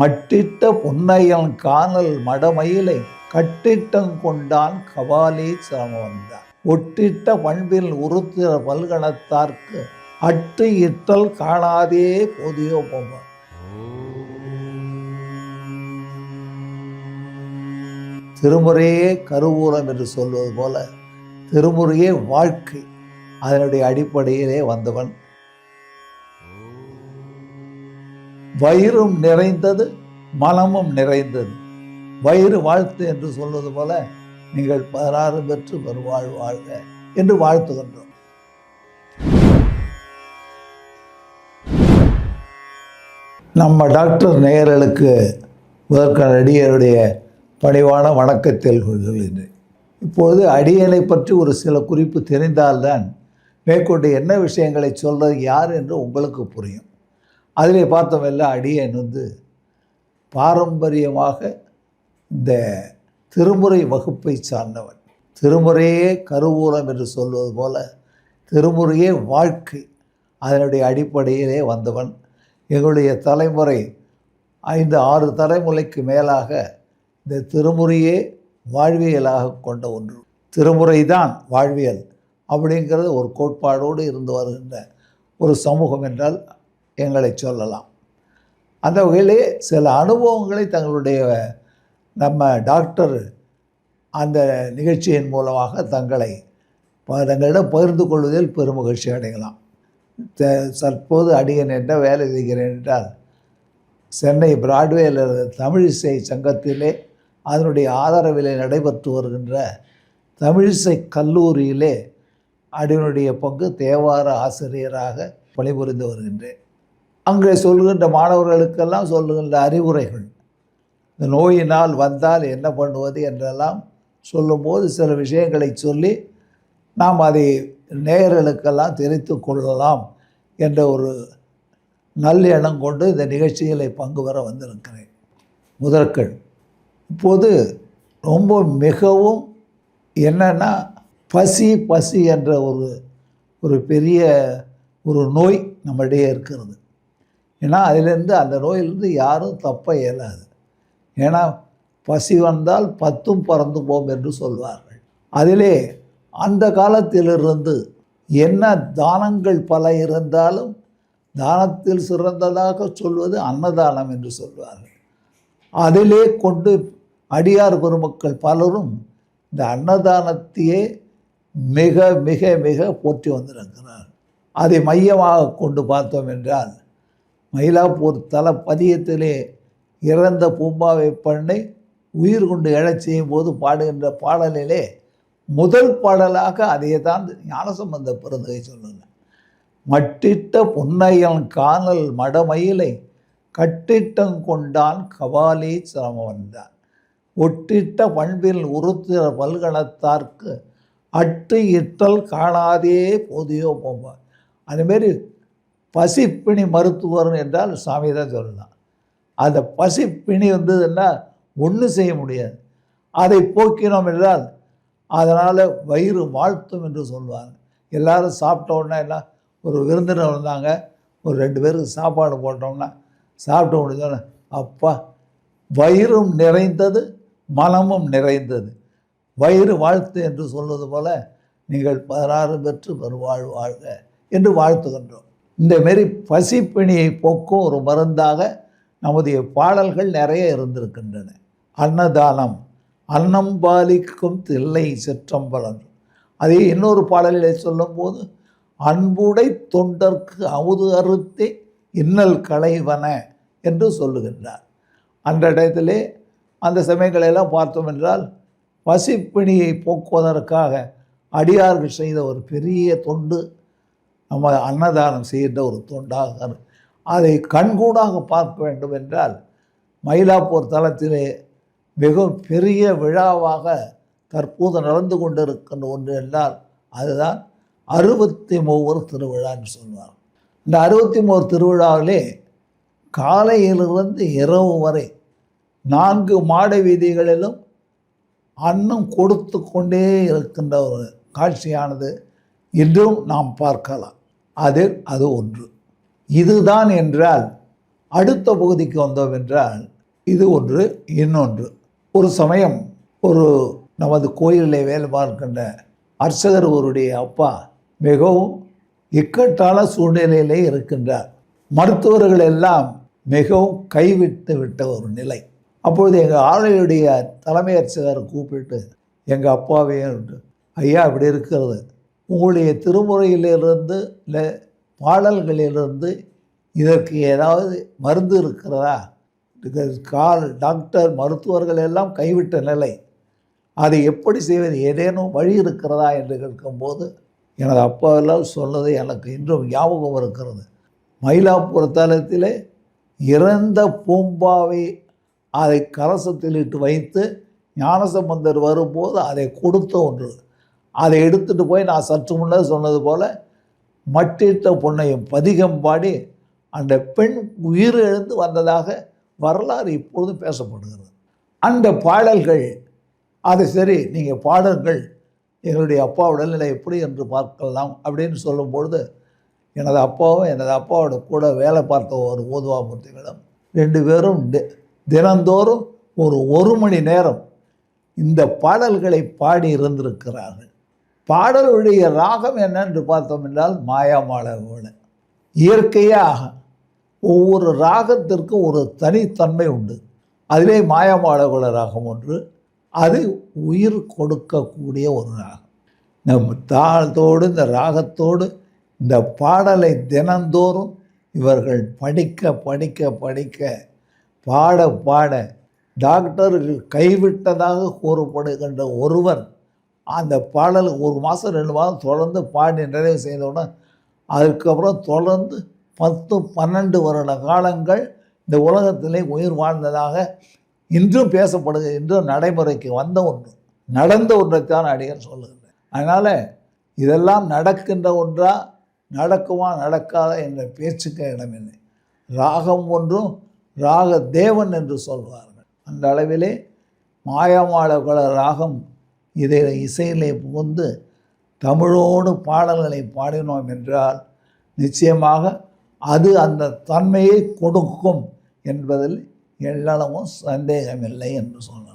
மட்டிட்ட பொன்னையன் காணல் மடமயிலை கட்டிட்டம் கொண்டான் கபாலி சிரமம் வந்தான் ஒட்டிட்ட பண்பில் உருத்திர பல்கணத்தார்க்கு அட்டு இட்டல் காணாதே போதியோ போவான் திருமுறையே கருவூலம் என்று சொல்வது போல திருமுறையே வாழ்க்கை. அதனுடைய அடிப்படையிலே வந்தவன் வயிறும் நிறைந்தது மனமும் நிறைந்தது. வயிறு வாழ்த்து என்று சொல்வது போல நீங்கள் பதினாறு பெற்று வருவாழ் வாழ்க என்று வாழ்த்துகின்றோம். நம்ம டாக்டர் நேயர்களுக்கு முதற்கான அடியருடைய பணிவான வணக்கத்தில் கொள்கின்றேன். இப்பொழுது அடியனை பற்றி ஒரு சில குறிப்பு தெரிந்தால்தான் மேற்கொண்டு என்ன விஷயங்களை சொல்றது யார் என்று உங்களுக்கு புரியும். அதிலே பார்த்தோமெல்ல அடியன் வந்து பாரம்பரியமாக இந்த திருமுறை வகுப்பை சார்ந்தவன். திருமுறையே கருவூலம் என்று சொல்வது போல திருமுறையே வாழ்க்கை. அதனுடைய அடிப்படையிலே வந்தவன். எங்களுடைய தலைமுறை ஐந்து ஆறு தலைமுறைக்கு மேலாக இந்த திருமுறையே வாழ்வியலாக கொண்ட ஒன்று. திருமுறை தான் வாழ்வியல் அப்படிங்கிறது ஒரு கோட்பாடோடு இருந்து வருகின்ற ஒரு சமூகம் என்றால் எங்களை சொல்லலாம். அந்த வகையிலே சில அனுபவங்களை தங்களுடைய நம்ம டாக்டர் அந்த நிகழ்ச்சியின் மூலமாக தங்களை ப- தங்களிடம் பகிர்ந்து கொள்வதில் பெருமகிழ்ச்சி அடையலாம். த- தற்போது அடியன் என்ற வேலை செய்கிறேன் என்றால் சென்னை பிராட்வேயில் தமிழிசை சங்கத்திலே அதனுடைய ஆதரவிலே நடைபெற்று வருகின்ற தமிழிசை கல்லூரியிலே அடியனுடைய பங்கு தேவார ஆசிரியராக பணிபுரிந்து வருகின்றேன். அங்கே சொல்கின்ற மாணவர்களுக்கெல்லாம் சொல்லுகின்ற அறிவுரைகள். இந்த நோயினால் வந்தால் என்ன பண்ணுவது என்றெல்லாம் சொல்லும்போது சில விஷயங்களை சொல்லி நாம் அதை நேயர்களுக்கெல்லாம் தெரிவித்து கொள்ளலாம் என்ற ஒரு நல்லெண்ணம் கொண்டு இந்த நிகழ்ச்சிகளை பங்கு பெற வந்திருக்கிறேன். முதற்கள் இப்போது ரொம்ப மிகவும் என்னன்னா பசி பசி என்ற ஒரு ஒரு பெரிய ஒரு நோய் நம்மளிடையே இருக்கிறது. ஏன்னா அதிலேருந்து அந்த நோயிலிருந்து யாரும் தப்ப இயலாது. ஏன்னா பசி வந்தால் பத்தும் பறந்து போம் என்று சொல்வார்கள். அதிலே அந்த காலத்திலிருந்து என்ன தானங்கள் பல இருந்தாலும் தானத்தில் சிறந்ததாக சொல்வது அன்னதானம் என்று சொல்வார்கள். அதிலே கொண்டு அடியார் பெருமக்கள் பலரும் இந்த அன்னதானத்தையே மிக மிக மிக போற்றி வந்திருக்கிறார் அதை மையமாக கொண்டு பார்த்தோம் என்றால் மயிலாப்பூர் தல பதியத்திலே இறந்த பூம்பாவை பண்ணை உயிர் கொண்டு எழச் செய்யும் போது பாடுகின்ற பாடலிலே முதல் பாடலாக அதையே தான் ஞானசம்பந்த பிறந்தகை சொல்லுங்க மட்டிட்ட பொன்னையன் காணல் மடமயிலை கட்டிட்டம் கொண்டான் கபாலி சிரமம் வந்தான் ஒட்டிட்ட பண்பில் உறுத்திர பல்கணத்தார்க்கு அட்டு இட்டல் காணாதே போதியோ போம்பார். அதுமாரி பசிப்பிணி மருத்துவர் என்றால் சாமி தான் சொல்லலாம். அந்த பசிப்பிணி வந்ததுன்னா ஒன்றும் செய்ய முடியாது. அதை போக்கினோம் என்றால் அதனால் வயிறு வாழ்த்தும் என்று சொல்லுவாங்க எல்லாரும் சாப்பிட்ட உடனே எல்லாம் ஒரு விருந்தினர் வந்தாங்க ஒரு ரெண்டு பேருக்கு சாப்பாடு போட்டோம்னா சாப்பிட்ட முடிஞ்சோன்னே அப்பா வயிறும் நிறைந்தது மனமும் நிறைந்தது. வயிறு வாழ்த்து என்று சொல்வது போல நீங்கள் பதினாறு பெற்று பெருவாழ் வாழ்க என்று வாழ்த்துகின்றோம். இந்த மாரி பசிப்பிணியை போக்கும் ஒரு மருந்தாக நமது பாடல்கள் நிறைய இருந்திருக்கின்றன. அன்னதானம் அன்னம் பாலிக்கும் தில்லை சிற்றம்பலம் அதே இன்னொரு பாடலிலே சொல்லும்போது அன்புடை தொண்டர்க்கு அமுது அறுத்தே இன்னல் களைவன என்று சொல்லுகின்றார். அந்த இடத்திலே அந்த சமயங்களெல்லாம் பார்த்தோம் என்றால் பசிப்பிணியை போக்குவதற்காக அடியார்கள் செய்த ஒரு பெரிய தொண்டு நம்ம அன்னதானம் செய்கின்ற ஒரு தொண்டாக அதை கண்கூடாக பார்க்க வேண்டும் என்றால் மயிலாப்பூர் தளத்திலே மிக பெரிய விழாவாக தற்போது நடந்து கொண்டிருக்கின்ற ஒன்று என்றால் அதுதான் அறுபத்தி மூவர் திருவிழான்னு சொல்வார் இந்த அறுபத்தி மூவர் திருவிழாவிலே காலையிலிருந்து இரவு வரை நான்கு மாட வீதிகளிலும் அன்னம் கொடுத்து கொண்டே இருக்கின்ற ஒரு காட்சியானது இன்றும் நாம் பார்க்கலாம். அதில் அது ஒன்று. இதுதான் என்றால் அடுத்த பகுதிக்கு வந்தோம் என்றால் இது ஒன்று இன்னொன்று. ஒரு சமயம் ஒரு நமது கோயிலில் வேலை பார்க்கின்ற அர்ச்சகர் ஒருடைய அப்பா மிகவும் இக்கட்டான சூழ்நிலையிலே இருக்கின்றார். மருத்துவர்கள் எல்லாம் மிகவும் கைவிட்டு விட்ட ஒரு நிலை. அப்பொழுது எங்கள் ஆலையுடைய தலைமை அர்ச்சகரை கூப்பிட்டு எங்கள் அப்பாவே ஐயா இப்படி இருக்கிறது. உங்களுடைய திருமுறையிலிருந்து இல்லை பாடல்களிலிருந்து இதற்கு ஏதாவது மருந்து இருக்கிறதா? கால் டாக்டர் மருத்துவர்கள் எல்லாம் கைவிட்ட நிலை. அதை எப்படி செய்வது? ஏதேனும் வழி இருக்கிறதா என்று கேட்கும்போது எனது அப்பாவெல்லாம் சொன்னது எனக்கு இன்றும் ஞாபகம் இருக்கிறது. மயிலாப்பூர் தலத்திலே இறந்த பூம்பாவை அதை கலசத்தில் இட்டு வைத்து ஞானசம்பந்தர் வரும்போது அதை கொடுத்த ஒன்று. அதை எடுத்துட்டு போய் நான் சற்று முன்னர் சொன்னது போல் மட்டிட்ட பொன்னையும் பதிகம் பாடி அந்த பெண் உயிர் எழுந்து வந்ததாக வரலாறு இப்பொழுதும் பேசப்படுகிறது. அந்த பாடல்கள் அது சரி நீங்கள் பாடல்கள் எங்களுடைய அப்பா உடல்நிலை எப்படி என்று பார்க்கலாம் அப்படின்னு சொல்லும்பொழுது எனது அப்பாவும் எனது அப்பாவோட கூட வேலை பார்த்த ஒரு ஓதுவாமூர்த்திகளும் ரெண்டு பேரும் தி- தினந்தோறும் ஒரு ஒரு மணி நேரம் இந்த பாடல்களை பாடி இருந்திருக்கிறார்கள். பாடலுடைய ராகம் என்னென்று பார்த்தோம் என்றால் மாயாமாளவோட இயற்கையாக ஒவ்வொரு ராகத்திற்கும் ஒரு தனித்தன்மை உண்டு. அதிலே மாயாமாலகுல ராகம் ஒன்று அது உயிர் கொடுக்கக்கூடிய ஒரு ராகம். நம் தாளத்தோடு இந்த ராகத்தோடு இந்த பாடலை தினந்தோறும் இவர்கள் படிக்க படிக்க படிக்க பாட பாட டாக்டர்கள் கைவிட்டதாக கூறப்படுகின்ற ஒருவர் அந்த பாடல் ஒரு மாதம் ரெண்டு மாதம் தொடர்ந்து பாடி நிறைவு செய்தவுடன் அதுக்கப்புறம் தொடர்ந்து பத்து பன்னெண்டு வருட காலங்கள் இந்த உலகத்திலே உயிர் வாழ்ந்ததாக இன்றும் பேசப்படுகிறது இன்றும் நடைமுறைக்கு வந்த ஒன்று நடந்த ஒன்றைத்தான் அடிகள் சொல்லுகிறேன் அதனால் இதெல்லாம் நடக்கின்ற ஒன்றா நடக்குமா நடக்காதா என்ற பேச்சுக்க இடமில்லை. ராகம் ஒன்றும் ராக தேவன் என்று சொல்வார்கள். அந்த அளவிலே மாயமாளகுல ராகம் இதை இசையிலே புகுந்து தமிழோடு பாடல்களை பாடினோம் என்றால் நிச்சயமாக அது அந்த தன்மையை கொடுக்கும் என்பதில் எல்லளவும் சந்தேகமில்லை என்று சொன்னார்